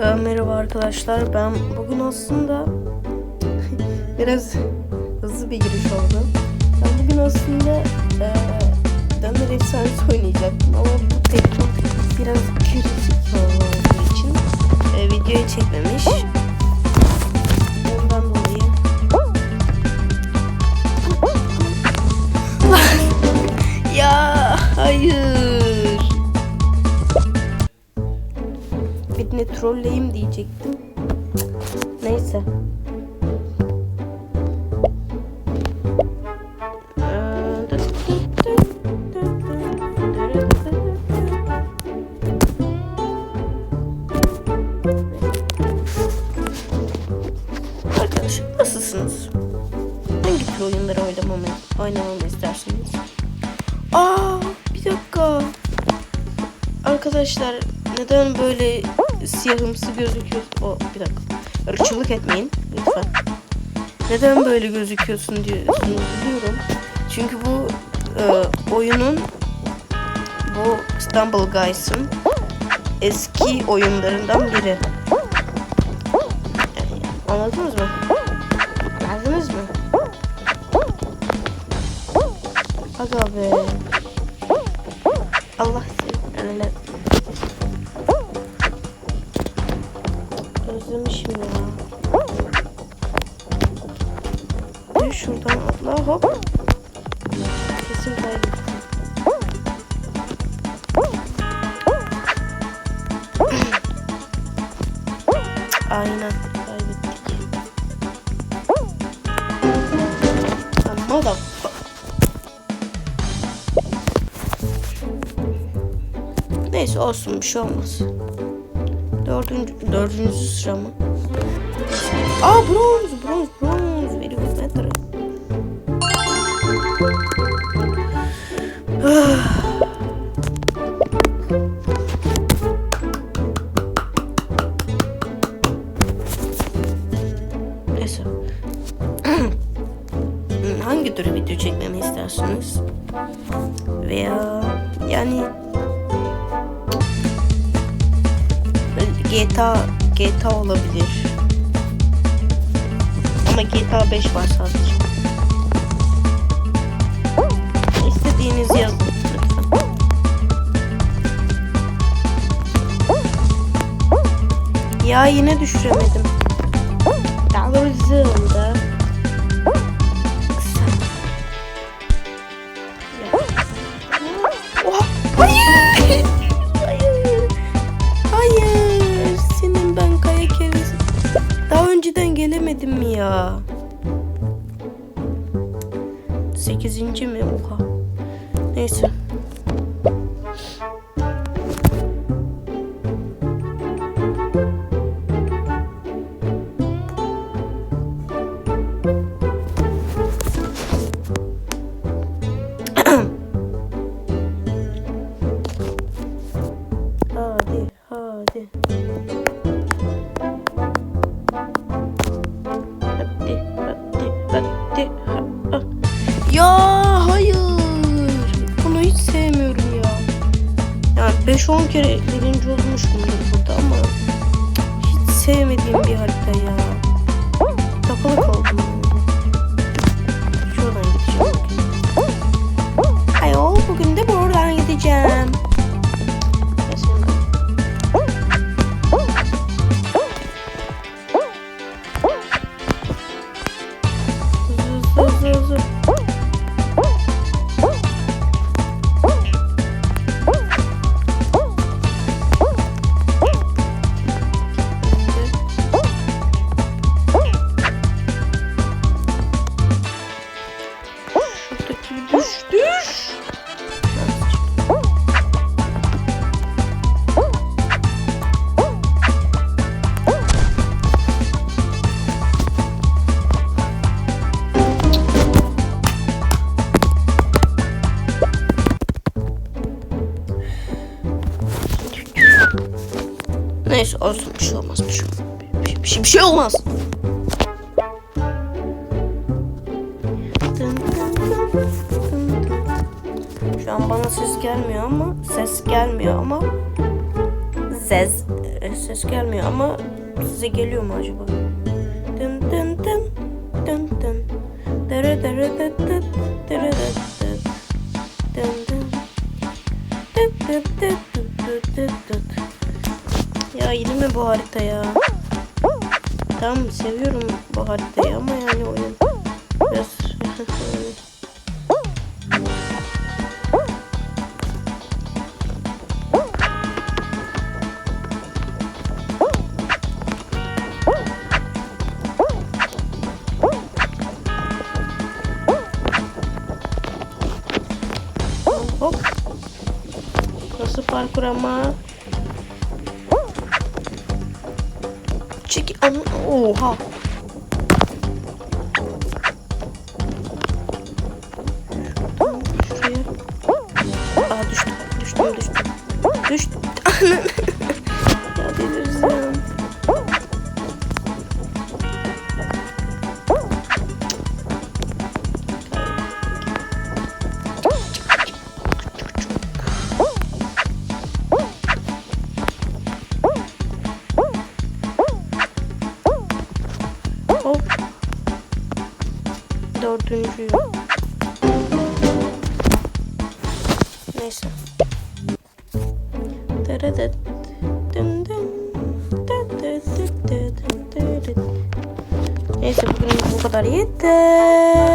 Ee, merhaba arkadaşlar. Ben bugün aslında biraz hızlı bir giriş oldu. Ben bugün aslında e, Döner Efsanesi oynayacaktım ama bu telefon biraz kritik olduğu için e, videoyu çekmemiş. Ondan dolayı. ya hayır. Birini trolleyim diyecektim. Neyse. Arkadaşlar nasılsınız? Hangi tür oyunları oynamamı, oynamamı istersiniz? Aa bir dakika. Arkadaşlar neden böyle siyahımsı gözüküyor? O bir dakika. Irkçılık etmeyin lütfen. Neden böyle gözüküyorsun diyorsunuz biliyorum. Çünkü bu e, oyunun bu Stumble Guys'ın eski oyunlarından biri. Yani, anladınız mı? Anladınız mı? Aga be. Allah seni. Özlemişim ya. Bir şuradan atla hop. Kesin kaybettim. Aynen kaybettik. Ama da Neyse olsun bir şey olmaz. Dördüncü, dördüncü sıra mı? Aa bronz, bronz, bronz. Very good matter. Neyse. Hangi tür video çekmemi istersiniz? Veya yani GTA GTA olabilir. Ama GTA 5 var sadece. İstediğinizi yazın. Ya yine düşüremedim. Daha doğrusu ya? Sekizinci mi? Oha. Neyse. Kere birinci olmuşumdur burada ama hiç sevmediğim bir harita ya. Düş. Neyse olsun bir şey olmaz bir şey. Bir şey, bir şey olmaz. Gelmiyor ama ses gelmiyor ama ses e, ses gelmiyor ama size geliyor mu acaba? Dın dın dın dın dın. Dıt dıt. Dın dın. Dıt dıt dıt. Ya yine mi bu harita ya? Tamam seviyorum bu haritayı ama yani oyun biraz parkur ama? Çek oha. Dördüncü. Neyse. Dırıdıt. Dın. Dırıdıt. Neyse bugün bu kadar yeter.